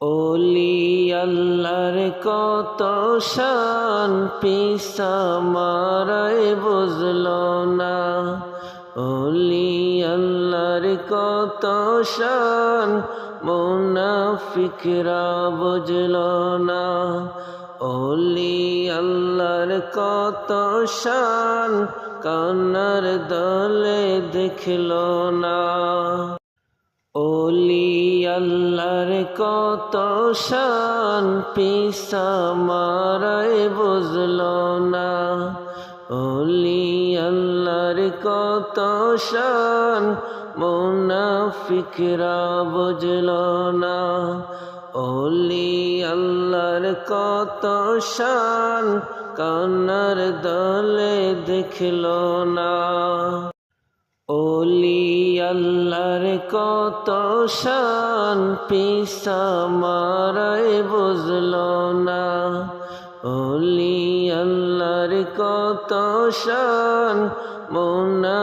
ওলি আল্লাহর কত শান, পিসা মারাই বুঝল না। ওলি আল্লাহর কত শান, মুনাফিকরা বুঝল না। ওলি আল্লাহর কত শান, কান্নার দলে দেখল না। ওলি আল্লাহর কত শান, পিসা মারাই বুঝল না। ওলি আল্লাহর কত শান মুনাফিকরা বুঝল না। ওলি আল্লাহর কত শান, কান্নার দলে দেখল না। আল্লাহর কত শান পিসা মারাই বুঝল না। অলি আল্লাহর কত শান মুনা